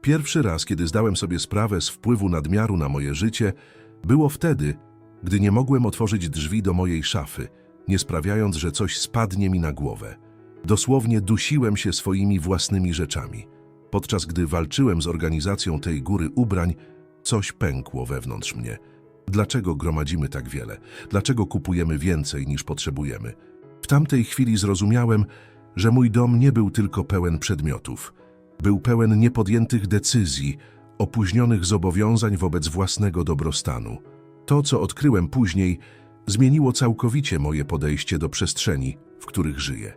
Pierwszy raz, kiedy zdałem sobie sprawę z wpływu nadmiaru na moje życie, było wtedy, gdy nie mogłem otworzyć drzwi do mojej szafy, nie sprawiając, że coś spadnie mi na głowę. Dosłownie dusiłem się swoimi własnymi rzeczami. Podczas gdy walczyłem z organizacją tej góry ubrań, coś pękło wewnątrz mnie. Dlaczego gromadzimy tak wiele? Dlaczego kupujemy więcej niż potrzebujemy? W tamtej chwili zrozumiałem, że mój dom nie był tylko pełen przedmiotów. Był pełen niepodjętych decyzji, opóźnionych zobowiązań wobec własnego dobrostanu. To, co odkryłem później, zmieniło całkowicie moje podejście do przestrzeni, w których żyję.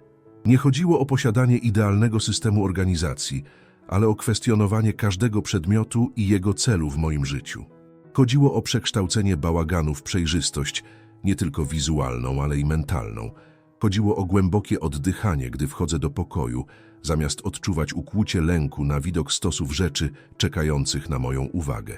Nie chodziło o posiadanie idealnego systemu organizacji, ale o kwestionowanie każdego przedmiotu i jego celu w moim życiu. Chodziło o przekształcenie bałaganu w przejrzystość, nie tylko wizualną, ale i mentalną. Chodziło o głębokie oddychanie, gdy wchodzę do pokoju, zamiast odczuwać ukłucie lęku na widok stosów rzeczy czekających na moją uwagę.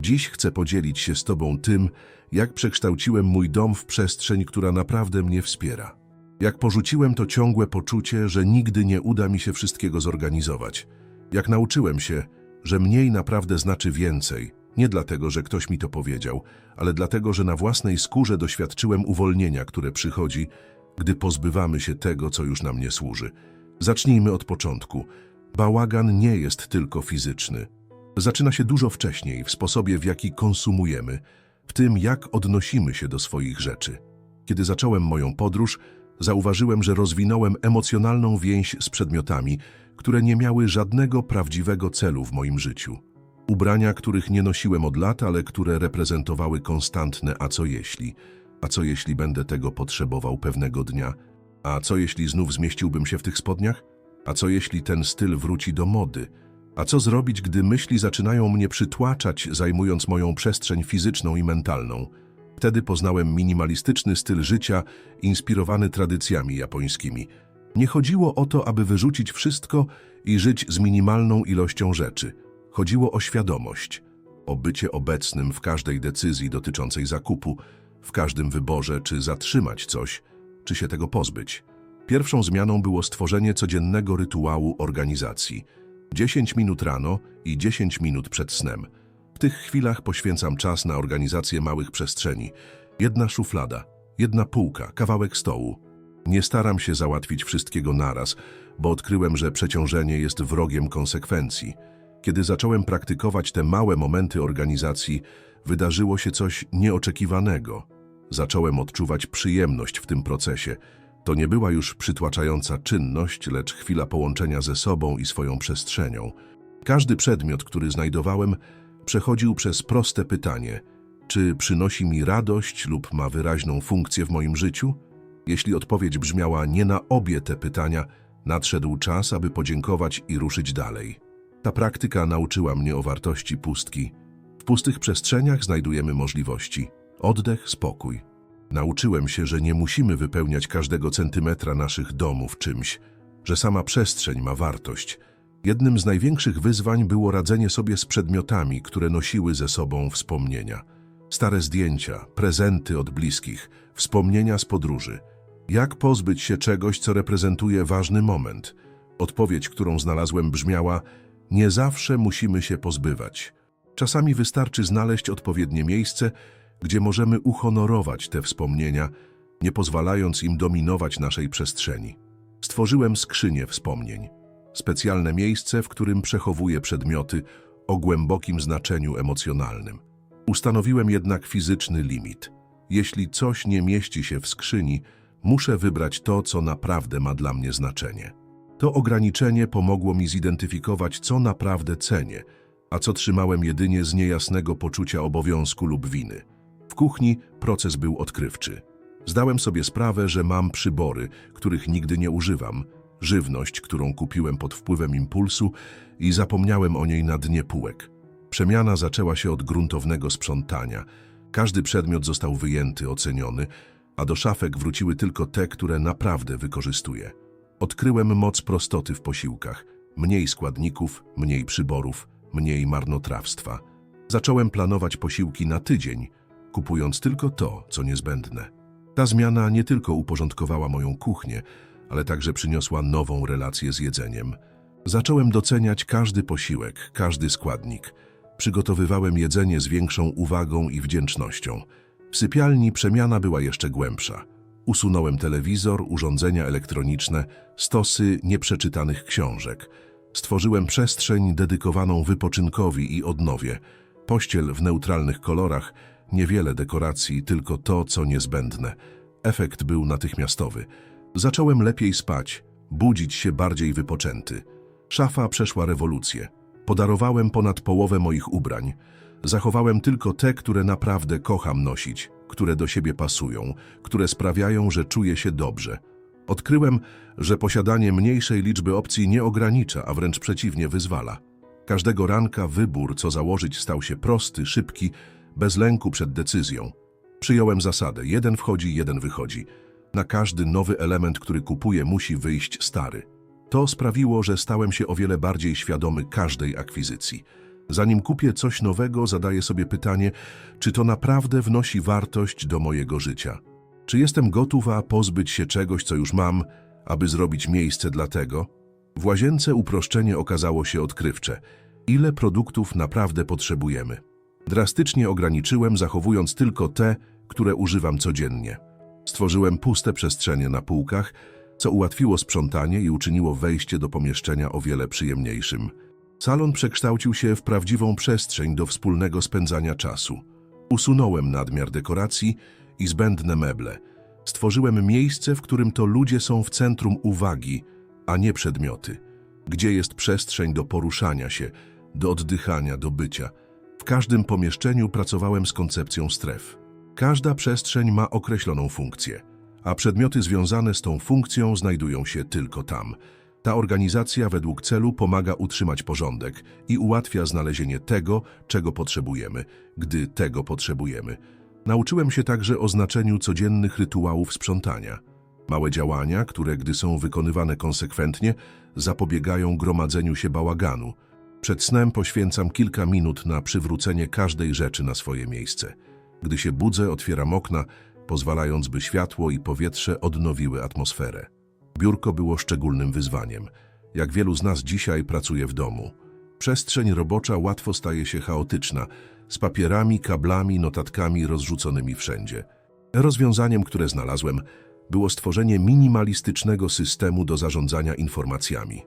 Dziś chcę podzielić się z Tobą tym, jak przekształciłem mój dom w przestrzeń, która naprawdę mnie wspiera. Jak porzuciłem to ciągłe poczucie, że nigdy nie uda mi się wszystkiego zorganizować. Jak nauczyłem się, że mniej naprawdę znaczy więcej, nie dlatego, że ktoś mi to powiedział, ale dlatego, że na własnej skórze doświadczyłem uwolnienia, które przychodzi, gdy pozbywamy się tego, co już nam nie służy. Zacznijmy od początku. Bałagan nie jest tylko fizyczny. Zaczyna się dużo wcześniej, w sposobie, w jaki konsumujemy, w tym, jak odnosimy się do swoich rzeczy. Kiedy zacząłem moją podróż, zauważyłem, że rozwinąłem emocjonalną więź z przedmiotami, które nie miały żadnego prawdziwego celu w moim życiu. Ubrania, których nie nosiłem od lat, ale które reprezentowały konstantne a co jeśli? A co jeśli będę tego potrzebował pewnego dnia? A co jeśli znów zmieściłbym się w tych spodniach? A co jeśli ten styl wróci do mody? A co zrobić, gdy myśli zaczynają mnie przytłaczać, zajmując moją przestrzeń fizyczną i mentalną? Wtedy poznałem minimalistyczny styl życia, inspirowany tradycjami japońskimi. Nie chodziło o to, aby wyrzucić wszystko i żyć z minimalną ilością rzeczy. Chodziło o świadomość, o bycie obecnym w każdej decyzji dotyczącej zakupu, w każdym wyborze, czy zatrzymać coś, czy się tego pozbyć. Pierwszą zmianą było stworzenie codziennego rytuału organizacji. 10 minut rano i 10 minut przed snem. W tych chwilach poświęcam czas na organizację małych przestrzeni. Jedna szuflada, jedna półka, kawałek stołu. Nie staram się załatwić wszystkiego naraz, bo odkryłem, że przeciążenie jest wrogiem konsekwencji. Kiedy zacząłem praktykować te małe momenty organizacji, wydarzyło się coś nieoczekiwanego. Zacząłem odczuwać przyjemność w tym procesie. To nie była już przytłaczająca czynność, lecz chwila połączenia ze sobą i swoją przestrzenią. Każdy przedmiot, który znajdowałem, przechodził przez proste pytanie: czy przynosi mi radość lub ma wyraźną funkcję w moim życiu? Jeśli odpowiedź brzmiała nie na obie te pytania, nadszedł czas, aby podziękować i ruszyć dalej. Ta praktyka nauczyła mnie o wartości pustki. W pustych przestrzeniach znajdujemy możliwości. Oddech, spokój. Nauczyłem się, że nie musimy wypełniać każdego centymetra naszych domów czymś, że sama przestrzeń ma wartość. Jednym z największych wyzwań było radzenie sobie z przedmiotami, które nosiły ze sobą wspomnienia. Stare zdjęcia, prezenty od bliskich, wspomnienia z podróży. Jak pozbyć się czegoś, co reprezentuje ważny moment? Odpowiedź, którą znalazłem, brzmiała: Nie zawsze musimy się pozbywać. Czasami wystarczy znaleźć odpowiednie miejsce, gdzie możemy uhonorować te wspomnienia, nie pozwalając im dominować naszej przestrzeni. Stworzyłem skrzynię wspomnień, specjalne miejsce, w którym przechowuję przedmioty o głębokim znaczeniu emocjonalnym. Ustanowiłem jednak fizyczny limit. Jeśli coś nie mieści się w skrzyni, muszę wybrać to, co naprawdę ma dla mnie znaczenie. To ograniczenie pomogło mi zidentyfikować, co naprawdę cenię, a co trzymałem jedynie z niejasnego poczucia obowiązku lub winy. W kuchni proces był odkrywczy. Zdałem sobie sprawę, że mam przybory, których nigdy nie używam, żywność, którą kupiłem pod wpływem impulsu i zapomniałem o niej na dnie półek. Przemiana zaczęła się od gruntownego sprzątania. Każdy przedmiot został wyjęty, oceniony, a do szafek wróciły tylko te, które naprawdę wykorzystuję. Odkryłem moc prostoty w posiłkach. Mniej składników, mniej przyborów, mniej marnotrawstwa. Zacząłem planować posiłki na tydzień, kupując tylko to, co niezbędne. Ta zmiana nie tylko uporządkowała moją kuchnię, ale także przyniosła nową relację z jedzeniem. Zacząłem doceniać każdy posiłek, każdy składnik. Przygotowywałem jedzenie z większą uwagą i wdzięcznością. W sypialni przemiana była jeszcze głębsza. Usunąłem telewizor, urządzenia elektroniczne, stosy nieprzeczytanych książek. Stworzyłem przestrzeń dedykowaną wypoczynkowi i odnowie. Pościel w neutralnych kolorach, niewiele dekoracji, tylko to, co niezbędne. Efekt był natychmiastowy. Zacząłem lepiej spać, budzić się bardziej wypoczęty. Szafa przeszła rewolucję. Podarowałem ponad połowę moich ubrań. Zachowałem tylko te, które naprawdę kocham nosić, które do siebie pasują, które sprawiają, że czuję się dobrze. Odkryłem, że posiadanie mniejszej liczby opcji nie ogranicza, a wręcz przeciwnie wyzwala. Każdego ranka wybór, co założyć, stał się prosty, szybki, bez lęku przed decyzją. Przyjąłem zasadę: jeden wchodzi, jeden wychodzi. Na każdy nowy element, który kupuję, musi wyjść stary. To sprawiło, że stałem się o wiele bardziej świadomy każdej akwizycji. Zanim kupię coś nowego, zadaję sobie pytanie, czy to naprawdę wnosi wartość do mojego życia. Czy jestem gotowa pozbyć się czegoś, co już mam, aby zrobić miejsce dla tego? W łazience uproszczenie okazało się odkrywcze. Ile produktów naprawdę potrzebujemy? Drastycznie ograniczyłem, zachowując tylko te, które używam codziennie. Stworzyłem puste przestrzenie na półkach, co ułatwiło sprzątanie i uczyniło wejście do pomieszczenia o wiele przyjemniejszym. Salon przekształcił się w prawdziwą przestrzeń do wspólnego spędzania czasu. Usunąłem nadmiar dekoracji i zbędne meble. Stworzyłem miejsce, w którym to ludzie są w centrum uwagi, a nie przedmioty. Gdzie jest przestrzeń do poruszania się, do oddychania, do bycia. Każdym pomieszczeniu pracowałem z koncepcją stref. Każda przestrzeń ma określoną funkcję, a przedmioty związane z tą funkcją znajdują się tylko tam. Ta organizacja według celu pomaga utrzymać porządek i ułatwia znalezienie tego, czego potrzebujemy, gdy tego potrzebujemy. Nauczyłem się także o znaczeniu codziennych rytuałów sprzątania. Małe działania, które gdy są wykonywane konsekwentnie, zapobiegają gromadzeniu się bałaganu. Przed snem poświęcam kilka minut na przywrócenie każdej rzeczy na swoje miejsce. Gdy się budzę, otwieram okna, pozwalając, by światło i powietrze odnowiły atmosferę. Biurko było szczególnym wyzwaniem. Jak wielu z nas dzisiaj pracuje w domu. Przestrzeń robocza łatwo staje się chaotyczna, z papierami, kablami, notatkami rozrzuconymi wszędzie. Rozwiązaniem, które znalazłem, było stworzenie minimalistycznego systemu do zarządzania informacjami.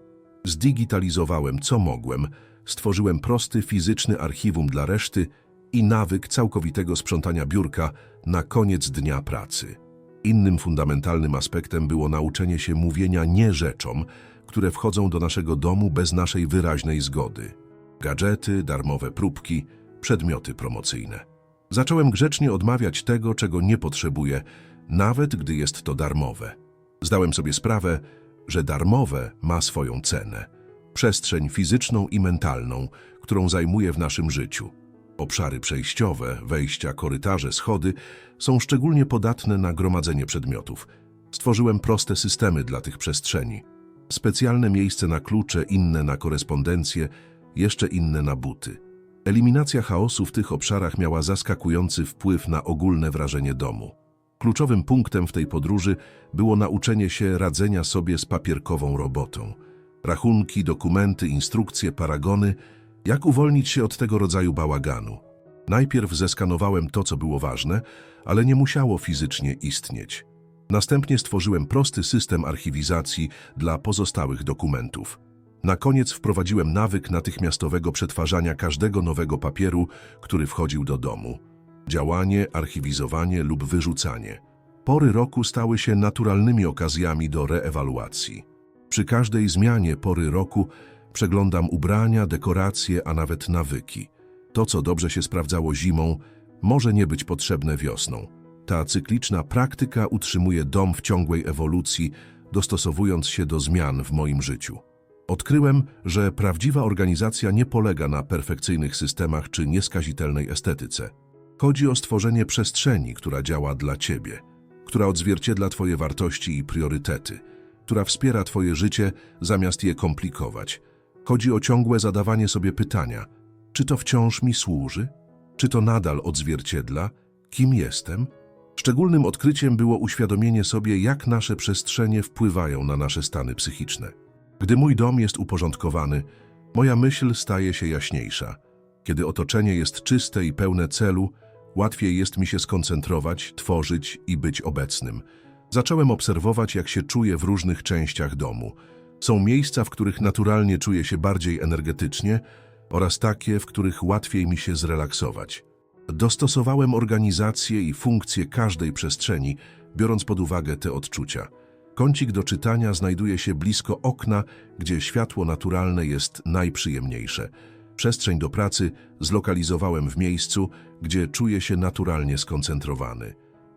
Zdigitalizowałem co mogłem, stworzyłem prosty fizyczny archiwum dla reszty i nawyk całkowitego sprzątania biurka na koniec dnia pracy. Innym fundamentalnym aspektem było nauczenie się mówienia nie rzeczom, które wchodzą do naszego domu bez naszej wyraźnej zgody. Gadżety, darmowe próbki, przedmioty promocyjne. Zacząłem grzecznie odmawiać tego, czego nie potrzebuję, nawet gdy jest to darmowe. Zdałem sobie sprawę, że darmowe ma swoją cenę. Przestrzeń fizyczną i mentalną, którą zajmuje w naszym życiu. Obszary przejściowe, wejścia, korytarze, schody są szczególnie podatne na gromadzenie przedmiotów. Stworzyłem proste systemy dla tych przestrzeni. Specjalne miejsce na klucze, inne na korespondencję, jeszcze inne na buty. Eliminacja chaosu w tych obszarach miała zaskakujący wpływ na ogólne wrażenie domu. Kluczowym punktem w tej podróży było nauczenie się radzenia sobie z papierkową robotą. Rachunki, dokumenty, instrukcje, paragony, jak uwolnić się od tego rodzaju bałaganu. Najpierw zeskanowałem to, co było ważne, ale nie musiało fizycznie istnieć. Następnie stworzyłem prosty system archiwizacji dla pozostałych dokumentów. Na koniec wprowadziłem nawyk natychmiastowego przetwarzania każdego nowego papieru, który wchodził do domu. Działanie, archiwizowanie lub wyrzucanie. Pory roku stały się naturalnymi okazjami do reewaluacji. Przy każdej zmianie pory roku przeglądam ubrania, dekoracje, a nawet nawyki. To, co dobrze się sprawdzało zimą, może nie być potrzebne wiosną. Ta cykliczna praktyka utrzymuje dom w ciągłej ewolucji, dostosowując się do zmian w moim życiu. Odkryłem, że prawdziwa organizacja nie polega na perfekcyjnych systemach czy nieskazitelnej estetyce. Chodzi o stworzenie przestrzeni, która działa dla Ciebie, która odzwierciedla Twoje wartości i priorytety, która wspiera Twoje życie zamiast je komplikować. Chodzi o ciągłe zadawanie sobie pytania, czy to wciąż mi służy? Czy to nadal odzwierciedla, kim jestem? Szczególnym odkryciem było uświadomienie sobie, jak nasze przestrzenie wpływają na nasze stany psychiczne. Gdy mój dom jest uporządkowany, moja myśl staje się jaśniejsza. Kiedy otoczenie jest czyste i pełne celu, łatwiej jest mi się skoncentrować, tworzyć i być obecnym. Zacząłem obserwować, jak się czuję w różnych częściach domu. Są miejsca, w których naturalnie czuję się bardziej energetycznie oraz takie, w których łatwiej mi się zrelaksować. Dostosowałem organizację i funkcję każdej przestrzeni, biorąc pod uwagę te odczucia. Kącik do czytania znajduje się blisko okna, gdzie światło naturalne jest najprzyjemniejsze. Przestrzeń do pracy zlokalizowałem w miejscu, gdzie czuję się naturalnie skoncentrowany.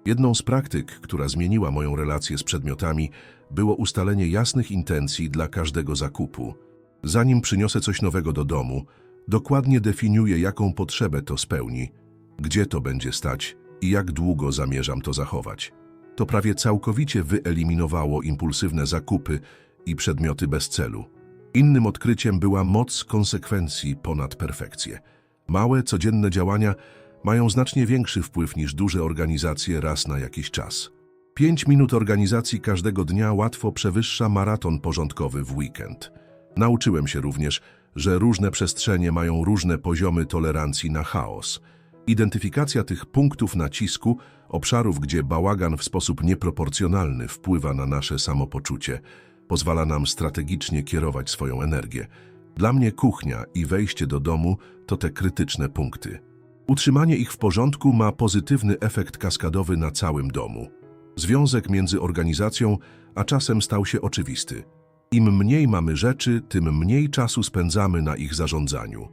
Jedną z praktyk, która zmieniła moją relację z przedmiotami, było ustalenie jasnych intencji dla każdego zakupu. Zanim przyniosę coś nowego do domu, dokładnie definiuję, jaką potrzebę to spełni, gdzie to będzie stać i jak długo zamierzam to zachować. To prawie całkowicie wyeliminowało impulsywne zakupy i przedmioty bez celu. Innym odkryciem była moc konsekwencji ponad perfekcję. Małe, codzienne działania mają znacznie większy wpływ niż duże organizacje raz na jakiś czas. Pięć minut organizacji każdego dnia łatwo przewyższa maraton porządkowy w weekend. Nauczyłem się również, że różne przestrzenie mają różne poziomy tolerancji na chaos. Identyfikacja tych punktów nacisku, obszarów, gdzie bałagan w sposób nieproporcjonalny wpływa na nasze samopoczucie, pozwala nam strategicznie kierować swoją energię. Dla mnie kuchnia i wejście do domu to te krytyczne punkty. Utrzymanie ich w porządku ma pozytywny efekt kaskadowy na całym domu. Związek między organizacją a czasem stał się oczywisty. Im mniej mamy rzeczy, tym mniej czasu spędzamy na ich zarządzaniu.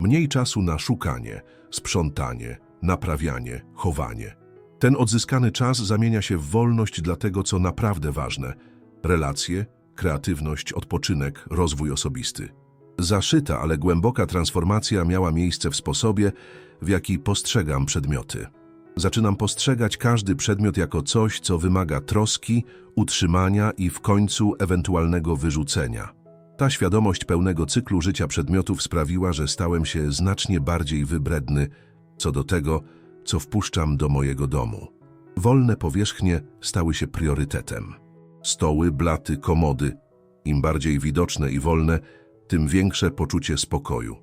Mniej czasu na szukanie, sprzątanie, naprawianie, chowanie. Ten odzyskany czas zamienia się w wolność dla tego, co naprawdę ważne relacje, kreatywność, odpoczynek, rozwój osobisty. Zaszyta, ale głęboka transformacja miała miejsce w sposobie, w jaki postrzegam przedmioty. Zaczynam postrzegać każdy przedmiot jako coś, co wymaga troski, utrzymania i w końcu ewentualnego wyrzucenia. Ta świadomość pełnego cyklu życia przedmiotów sprawiła, że stałem się znacznie bardziej wybredny co do tego, co wpuszczam do mojego domu. Wolne powierzchnie stały się priorytetem. Stoły, blaty, komody. Im bardziej widoczne i wolne, tym większe poczucie spokoju.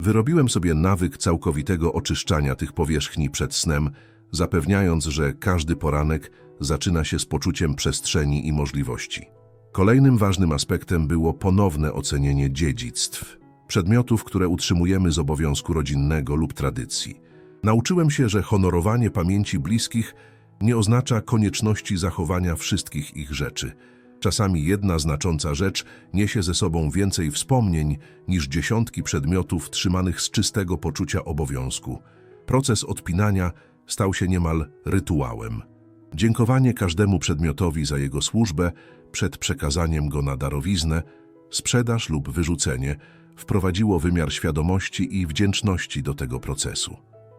Wyrobiłem sobie nawyk całkowitego oczyszczania tych powierzchni przed snem, zapewniając, że każdy poranek zaczyna się z poczuciem przestrzeni i możliwości. Kolejnym ważnym aspektem było ponowne ocenienie dziedzictw, przedmiotów, które utrzymujemy z obowiązku rodzinnego lub tradycji. Nauczyłem się, że honorowanie pamięci bliskich nie oznacza konieczności zachowania wszystkich ich rzeczy. Czasami jedna znacząca rzecz niesie ze sobą więcej wspomnień niż dziesiątki przedmiotów trzymanych z czystego poczucia obowiązku. Proces odpinania stał się niemal rytuałem. Dziękowanie każdemu przedmiotowi za jego służbę przed przekazaniem go na darowiznę, sprzedaż lub wyrzucenie wprowadziło wymiar świadomości i wdzięczności do tego procesu.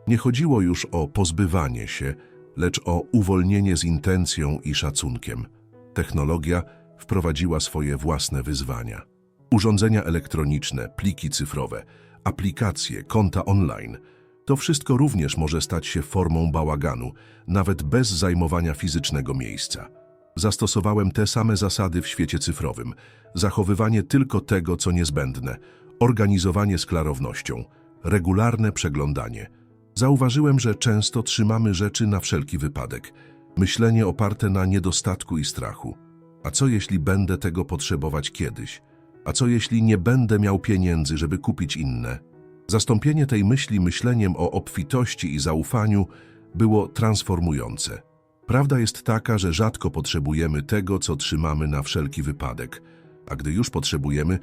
Nie chodziło już o pozbywanie się, lecz o uwolnienie z intencją i szacunkiem. Technologia wprowadziła swoje własne wyzwania. Urządzenia elektroniczne, pliki cyfrowe, aplikacje, konta online – to wszystko również może stać się formą bałaganu, nawet bez zajmowania fizycznego miejsca. Zastosowałem te same zasady w świecie cyfrowym. Zachowywanie tylko tego, co niezbędne, organizowanie z klarownością, regularne przeglądanie. Zauważyłem, że często trzymamy rzeczy na wszelki wypadek. Myślenie oparte na niedostatku i strachu. A co jeśli będę tego potrzebować kiedyś? A co jeśli nie będę miał pieniędzy, żeby kupić inne? Zastąpienie tej myśli myśleniem o obfitości i zaufaniu było transformujące. Prawda jest taka, że rzadko potrzebujemy tego, co trzymamy na wszelki wypadek, a gdy już potrzebujemy,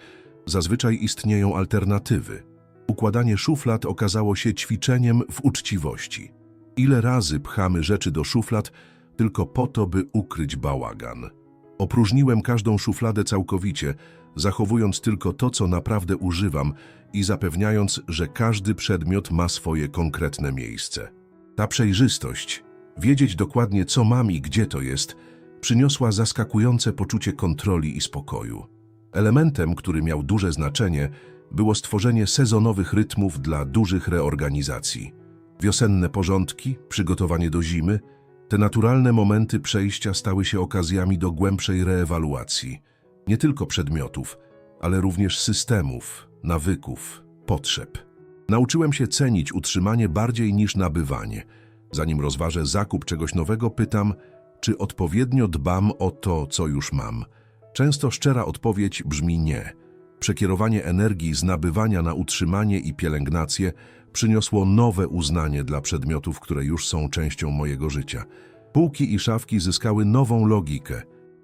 zazwyczaj istnieją alternatywy. Układanie szuflad okazało się ćwiczeniem w uczciwości. Ile razy pchamy rzeczy do szuflad tylko po to, by ukryć bałagan. Opróżniłem każdą szufladę całkowicie, zachowując tylko to, co naprawdę używam i zapewniając, że każdy przedmiot ma swoje konkretne miejsce. Ta przejrzystość, wiedzieć dokładnie co mam i gdzie to jest, przyniosła zaskakujące poczucie kontroli i spokoju. Elementem, który miał duże znaczenie, było stworzenie sezonowych rytmów dla dużych reorganizacji. Wiosenne porządki, przygotowanie do zimy, te naturalne momenty przejścia stały się okazjami do głębszej reewaluacji – nie tylko przedmiotów, ale również systemów, nawyków, potrzeb. Nauczyłem się cenić utrzymanie bardziej niż nabywanie. Zanim rozważę zakup czegoś nowego, pytam, czy odpowiednio dbam o to, co już mam. Często szczera odpowiedź brzmi nie. Przekierowanie energii z nabywania na utrzymanie i pielęgnację przyniosło nowe uznanie dla przedmiotów, które już są częścią mojego życia. Półki i szafki zyskały nową logikę.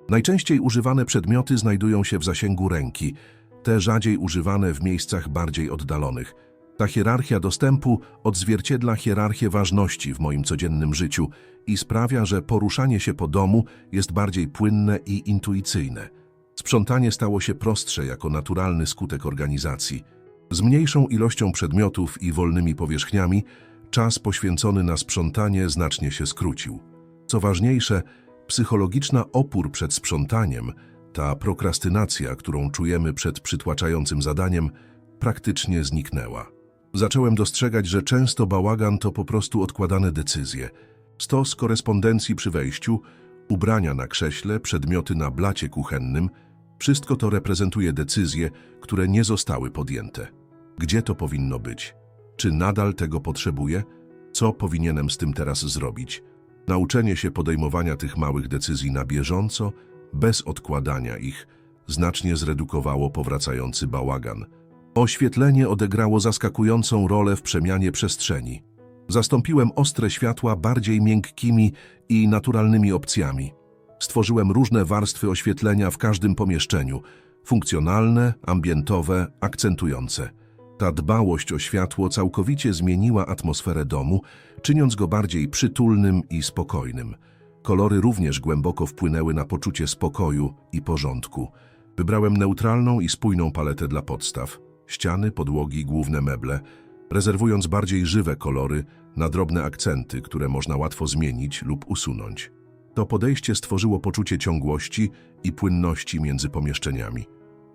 Najczęściej używane przedmioty znajdują się w zasięgu ręki, te rzadziej używane w miejscach bardziej oddalonych. Ta hierarchia dostępu odzwierciedla hierarchię ważności w moim codziennym życiu i sprawia, że poruszanie się po domu jest bardziej płynne i intuicyjne. Sprzątanie stało się prostsze jako naturalny skutek organizacji. Z mniejszą ilością przedmiotów i wolnymi powierzchniami czas poświęcony na sprzątanie znacznie się skrócił. Co ważniejsze, psychologiczna opór przed sprzątaniem, ta prokrastynacja, którą czujemy przed przytłaczającym zadaniem, praktycznie zniknęła. Zacząłem dostrzegać, że często bałagan to po prostu odkładane decyzje. Stos korespondencji przy wejściu, ubrania na krześle, przedmioty na blacie kuchennym, wszystko to reprezentuje decyzje, które nie zostały podjęte. Gdzie to powinno być? Czy nadal tego potrzebuję? Co powinienem z tym teraz zrobić? Nauczenie się podejmowania tych małych decyzji na bieżąco, bez odkładania ich, znacznie zredukowało powracający bałagan. Oświetlenie odegrało zaskakującą rolę w przemianie przestrzeni. Zastąpiłem ostre światła bardziej miękkimi i naturalnymi opcjami. Stworzyłem różne warstwy oświetlenia w każdym pomieszczeniu, funkcjonalne, ambientowe, akcentujące. Ta dbałość o światło całkowicie zmieniła atmosferę domu, czyniąc go bardziej przytulnym i spokojnym. Kolory również głęboko wpłynęły na poczucie spokoju i porządku. Wybrałem neutralną i spójną paletę dla podstaw. Ściany, podłogi, główne meble, rezerwując bardziej żywe kolory na drobne akcenty, które można łatwo zmienić lub usunąć. To podejście stworzyło poczucie ciągłości i płynności między pomieszczeniami.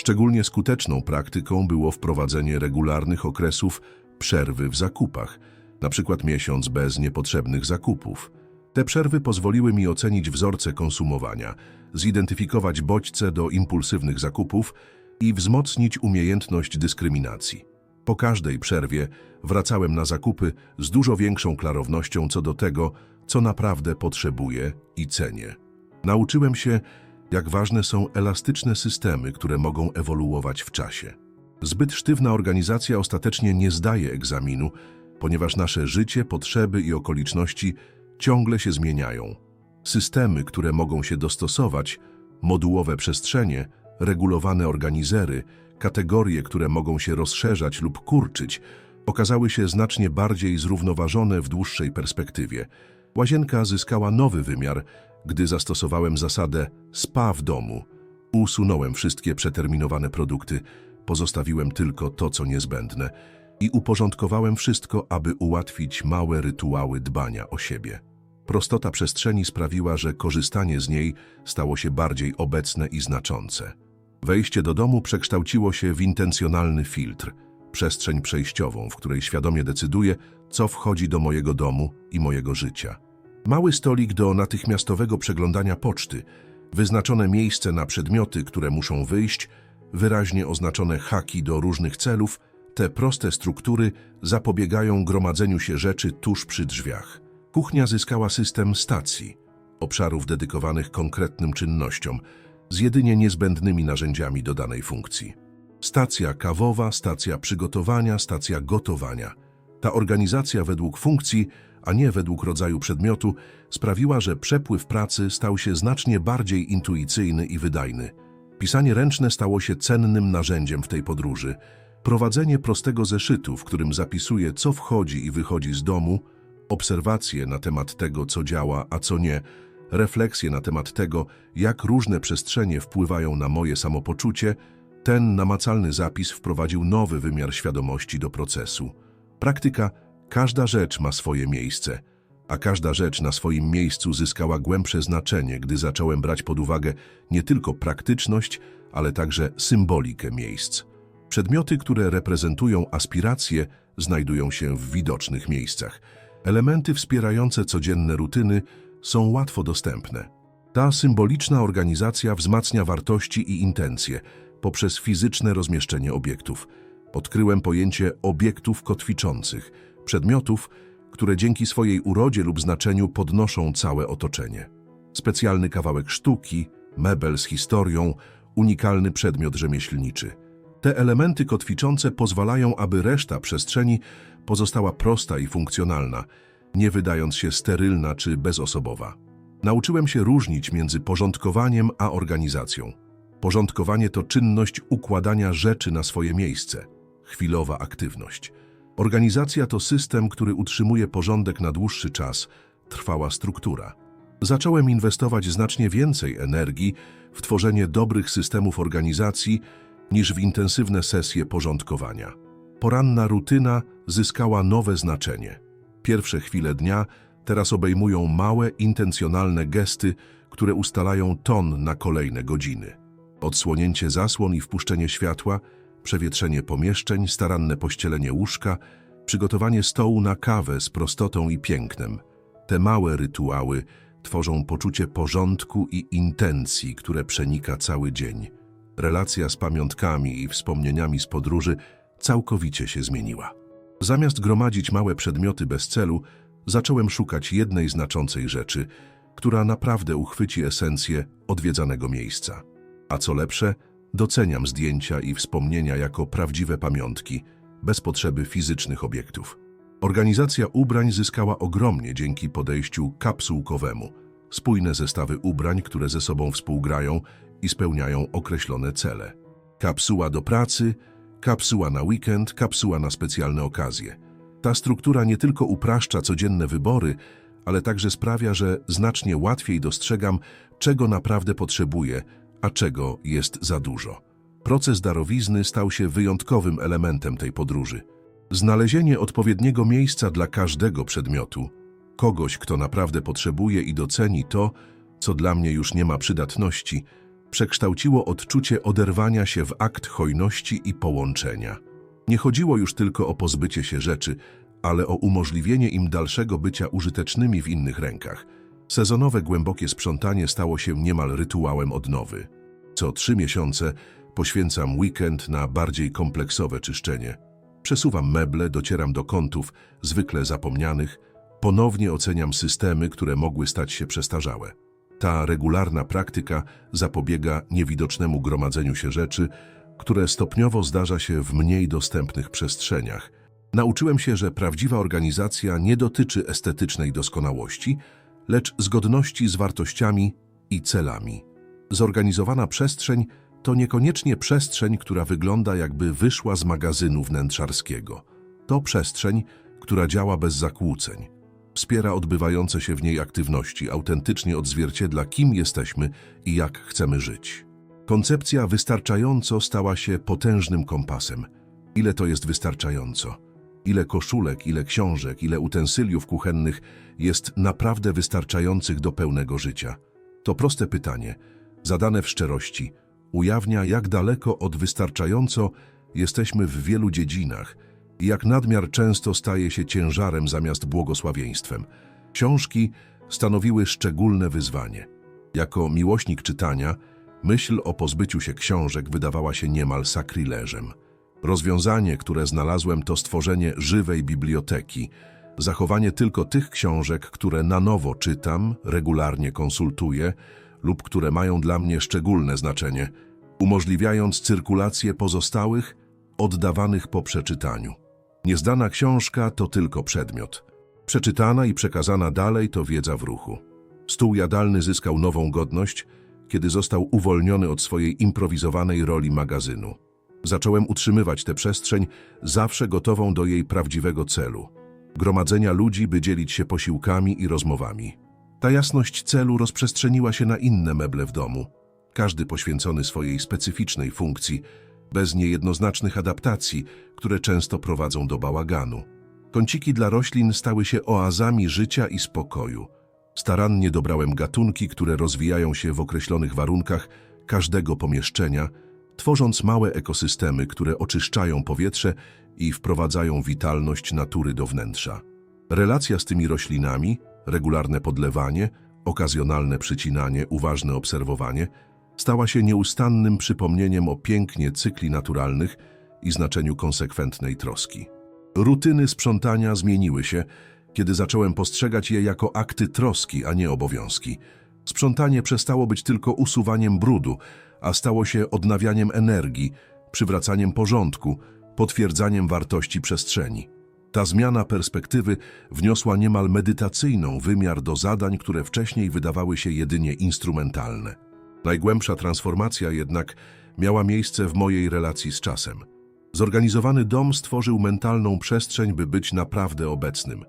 Szczególnie skuteczną praktyką było wprowadzenie regularnych okresów przerwy w zakupach, na przykład miesiąc bez niepotrzebnych zakupów. Te przerwy pozwoliły mi ocenić wzorce konsumowania, zidentyfikować bodźce do impulsywnych zakupów i wzmocnić umiejętność dyskryminacji. Po każdej przerwie wracałem na zakupy z dużo większą klarownością co do tego, co naprawdę potrzebuję i cenię. Nauczyłem się, jak ważne są elastyczne systemy, które mogą ewoluować w czasie. Zbyt sztywna organizacja ostatecznie nie zdaje egzaminu, ponieważ nasze życie, potrzeby i okoliczności ciągle się zmieniają. Systemy, które mogą się dostosować, modułowe przestrzenie, regulowane organizery, kategorie, które mogą się rozszerzać lub kurczyć, okazały się znacznie bardziej zrównoważone w dłuższej perspektywie. Łazienka zyskała nowy wymiar, gdy zastosowałem zasadę spa w domu. Usunąłem wszystkie przeterminowane produkty, pozostawiłem tylko to, co niezbędne i uporządkowałem wszystko, aby ułatwić małe rytuały dbania o siebie. Prostota przestrzeni sprawiła, że korzystanie z niej stało się bardziej obecne i znaczące. Wejście do domu przekształciło się w intencjonalny filtr, przestrzeń przejściową, w której świadomie decyduję, co wchodzi do mojego domu i mojego życia. Mały stolik do natychmiastowego przeglądania poczty, wyznaczone miejsce na przedmioty, które muszą wyjść, wyraźnie oznaczone haki do różnych celów, te proste struktury zapobiegają gromadzeniu się rzeczy tuż przy drzwiach. Kuchnia zyskała system stacji, obszarów dedykowanych konkretnym czynnościom, z jedynie niezbędnymi narzędziami do danej funkcji. Stacja kawowa, stacja przygotowania, stacja gotowania. Ta organizacja według funkcji, a nie według rodzaju przedmiotu, sprawiła, że przepływ pracy stał się znacznie bardziej intuicyjny i wydajny. Pisanie ręczne stało się cennym narzędziem w tej podróży. Prowadzenie prostego zeszytu, w którym zapisuję, co wchodzi i wychodzi z domu, obserwacje na temat tego, co działa, a co nie, refleksje na temat tego, jak różne przestrzenie wpływają na moje samopoczucie, ten namacalny zapis wprowadził nowy wymiar świadomości do procesu. Praktyka każda rzecz ma swoje miejsce, a każda rzecz na swoim miejscu zyskała głębsze znaczenie, gdy zacząłem brać pod uwagę nie tylko praktyczność, ale także symbolikę miejsc. Przedmioty, które reprezentują aspiracje, znajdują się w widocznych miejscach. Elementy wspierające codzienne rutyny są łatwo dostępne. Ta symboliczna organizacja wzmacnia wartości i intencje, poprzez fizyczne rozmieszczenie obiektów. Odkryłem pojęcie obiektów kotwiczących, przedmiotów, które dzięki swojej urodzie lub znaczeniu podnoszą całe otoczenie. Specjalny kawałek sztuki, mebel z historią, unikalny przedmiot rzemieślniczy. Te elementy kotwiczące pozwalają, aby reszta przestrzeni pozostała prosta i funkcjonalna, nie wydając się sterylna czy bezosobowa. Nauczyłem się różnić między porządkowaniem a organizacją. Porządkowanie to czynność układania rzeczy na swoje miejsce, chwilowa aktywność. Organizacja to system, który utrzymuje porządek na dłuższy czas, trwała struktura. Zacząłem inwestować znacznie więcej energii w tworzenie dobrych systemów organizacji niż w intensywne sesje porządkowania. Poranna rutyna zyskała nowe znaczenie. Pierwsze chwile dnia teraz obejmują małe, intencjonalne gesty, które ustalają ton na kolejne godziny. Odsłonięcie zasłon i wpuszczenie światła, przewietrzenie pomieszczeń, staranne pościelenie łóżka, przygotowanie stołu na kawę z prostotą i pięknem. Te małe rytuały tworzą poczucie porządku i intencji, które przenika cały dzień. Relacja z pamiątkami i wspomnieniami z podróży całkowicie się zmieniła. Zamiast gromadzić małe przedmioty bez celu, zacząłem szukać jednej znaczącej rzeczy, która naprawdę uchwyci esencję odwiedzanego miejsca. A co lepsze, doceniam zdjęcia i wspomnienia jako prawdziwe pamiątki, bez potrzeby fizycznych obiektów. Organizacja ubrań zyskała ogromnie dzięki podejściu kapsułkowemu. Spójne zestawy ubrań, które ze sobą współgrają i spełniają określone cele. Kapsuła do pracy, kapsuła na weekend, kapsuła na specjalne okazje. Ta struktura nie tylko upraszcza codzienne wybory, ale także sprawia, że znacznie łatwiej dostrzegam, czego naprawdę potrzebuję, a czego jest za dużo. Proces darowizny stał się wyjątkowym elementem tej podróży. Znalezienie odpowiedniego miejsca dla każdego przedmiotu, kogoś, kto naprawdę potrzebuje i doceni to, co dla mnie już nie ma przydatności, przekształciło odczucie oderwania się w akt hojności i połączenia. Nie chodziło już tylko o pozbycie się rzeczy, ale o umożliwienie im dalszego bycia użytecznymi w innych rękach. Sezonowe głębokie sprzątanie stało się niemal rytuałem odnowy. Co trzy miesiące poświęcam weekend na bardziej kompleksowe czyszczenie. Przesuwam meble, docieram do kątów, zwykle zapomnianych, ponownie oceniam systemy, które mogły stać się przestarzałe. Ta regularna praktyka zapobiega niewidocznemu gromadzeniu się rzeczy, które stopniowo zdarza się w mniej dostępnych przestrzeniach. Nauczyłem się, że prawdziwa organizacja nie dotyczy estetycznej doskonałości, lecz zgodności z wartościami i celami. Zorganizowana przestrzeń to niekoniecznie przestrzeń, która wygląda jakby wyszła z magazynu wnętrzarskiego. To przestrzeń, która działa bez zakłóceń. Wspiera odbywające się w niej aktywności, autentycznie odzwierciedla, kim jesteśmy i jak chcemy żyć. Koncepcja wystarczająco stała się potężnym kompasem. Ile to jest wystarczająco? Ile koszulek, ile książek, ile utensyliów kuchennych jest naprawdę wystarczających do pełnego życia? To proste pytanie, zadane w szczerości, ujawnia, jak daleko od wystarczająco jesteśmy w wielu dziedzinach i jak nadmiar często staje się ciężarem zamiast błogosławieństwem. Książki stanowiły szczególne wyzwanie. Jako miłośnik czytania, myśl o pozbyciu się książek wydawała się niemal sakryleżem. Rozwiązanie, które znalazłem, to stworzenie żywej biblioteki, zachowanie tylko tych książek, które na nowo czytam, regularnie konsultuję lub które mają dla mnie szczególne znaczenie, umożliwiając cyrkulację pozostałych, oddawanych po przeczytaniu. Niezdana książka to tylko przedmiot. Przeczytana i przekazana dalej to wiedza w ruchu. Stół jadalny zyskał nową godność, kiedy został uwolniony od swojej improwizowanej roli magazynu. Zacząłem utrzymywać tę przestrzeń, zawsze gotową do jej prawdziwego celu gromadzenia ludzi, by dzielić się posiłkami i rozmowami. Ta jasność celu rozprzestrzeniła się na inne meble w domu, każdy poświęcony swojej specyficznej funkcji, bez niejednoznacznych adaptacji, które często prowadzą do bałaganu. Kąciki dla roślin stały się oazami życia i spokoju. Starannie dobrałem gatunki, które rozwijają się w określonych warunkach każdego pomieszczenia, tworząc małe ekosystemy, które oczyszczają powietrze i wprowadzają witalność natury do wnętrza. Relacja z tymi roślinami, regularne podlewanie, okazjonalne przycinanie, uważne obserwowanie stała się nieustannym przypomnieniem o pięknie cykli naturalnych i znaczeniu konsekwentnej troski. Rutyny sprzątania zmieniły się, kiedy zacząłem postrzegać je jako akty troski, a nie obowiązki. Sprzątanie przestało być tylko usuwaniem brudu, a stało się odnawianiem energii, przywracaniem porządku, potwierdzaniem wartości przestrzeni. Ta zmiana perspektywy wniosła niemal medytacyjną wymiar do zadań, które wcześniej wydawały się jedynie instrumentalne. Najgłębsza transformacja jednak miała miejsce w mojej relacji z czasem. Zorganizowany dom stworzył mentalną przestrzeń, by być naprawdę obecnym.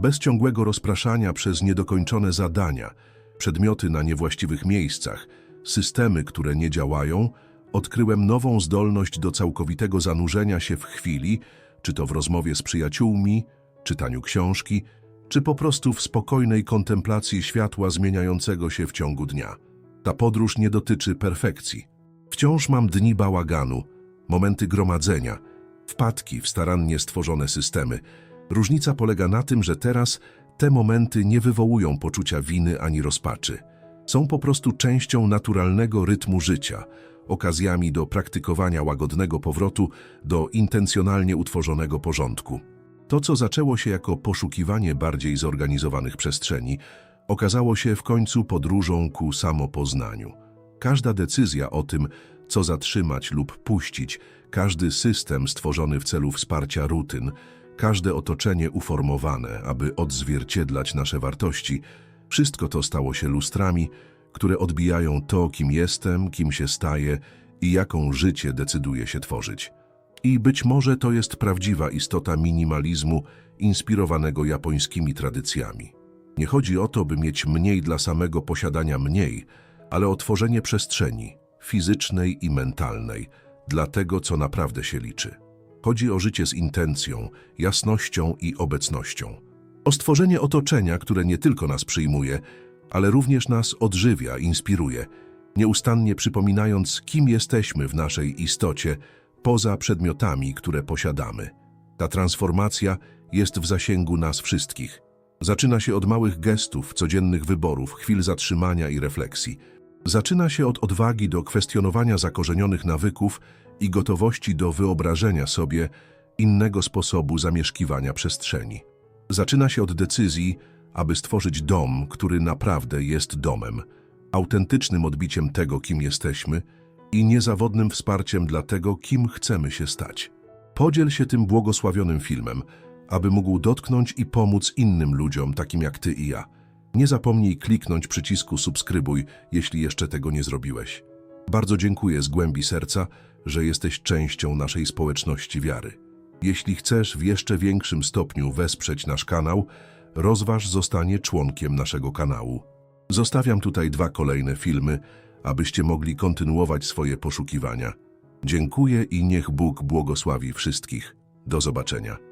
Bez ciągłego rozpraszania przez niedokończone zadania, przedmioty na niewłaściwych miejscach, systemy, które nie działają, odkryłem nową zdolność do całkowitego zanurzenia się w chwili, czy to w rozmowie z przyjaciółmi, czytaniu książki, czy po prostu w spokojnej kontemplacji światła zmieniającego się w ciągu dnia. Ta podróż nie dotyczy perfekcji. Wciąż mam dni bałaganu, momenty gromadzenia, wpadki w starannie stworzone systemy. Różnica polega na tym, że teraz te momenty nie wywołują poczucia winy ani rozpaczy. Są po prostu częścią naturalnego rytmu życia, okazjami do praktykowania łagodnego powrotu do intencjonalnie utworzonego porządku. To, co zaczęło się jako poszukiwanie bardziej zorganizowanych przestrzeni, okazało się w końcu podróżą ku samopoznaniu. Każda decyzja o tym, co zatrzymać lub puścić, każdy system stworzony w celu wsparcia rutyn, każde otoczenie uformowane, aby odzwierciedlać nasze wartości, wszystko to stało się lustrami, które odbijają to, kim jestem, kim się staję i jaką życie decyduje się tworzyć. I być może to jest prawdziwa istota minimalizmu inspirowanego japońskimi tradycjami. Nie chodzi o to, by mieć mniej dla samego posiadania mniej, ale o tworzenie przestrzeni fizycznej i mentalnej dla tego, co naprawdę się liczy. Chodzi o życie z intencją, jasnością i obecnością. O stworzenie otoczenia, które nie tylko nas przyjmuje, ale również nas odżywia, inspiruje, nieustannie przypominając, kim jesteśmy w naszej istocie, poza przedmiotami, które posiadamy. Ta transformacja jest w zasięgu nas wszystkich. Zaczyna się od małych gestów, codziennych wyborów, chwil zatrzymania i refleksji. Zaczyna się od odwagi do kwestionowania zakorzenionych nawyków i gotowości do wyobrażenia sobie innego sposobu zamieszkiwania przestrzeni. Zaczyna się od decyzji, aby stworzyć dom, który naprawdę jest domem, autentycznym odbiciem tego, kim jesteśmy i niezawodnym wsparciem dla tego, kim chcemy się stać. Podziel się tym błogosławionym filmem, aby mógł dotknąć i pomóc innym ludziom, takim jak ty i ja. Nie zapomnij kliknąć przycisku subskrybuj, jeśli jeszcze tego nie zrobiłeś. Bardzo dziękuję z głębi serca, że jesteś częścią naszej społeczności wiary. Jeśli chcesz w jeszcze większym stopniu wesprzeć nasz kanał, rozważ zostanie członkiem naszego kanału. Zostawiam tutaj dwa kolejne filmy, abyście mogli kontynuować swoje poszukiwania. Dziękuję i niech Bóg błogosławi wszystkich. Do zobaczenia.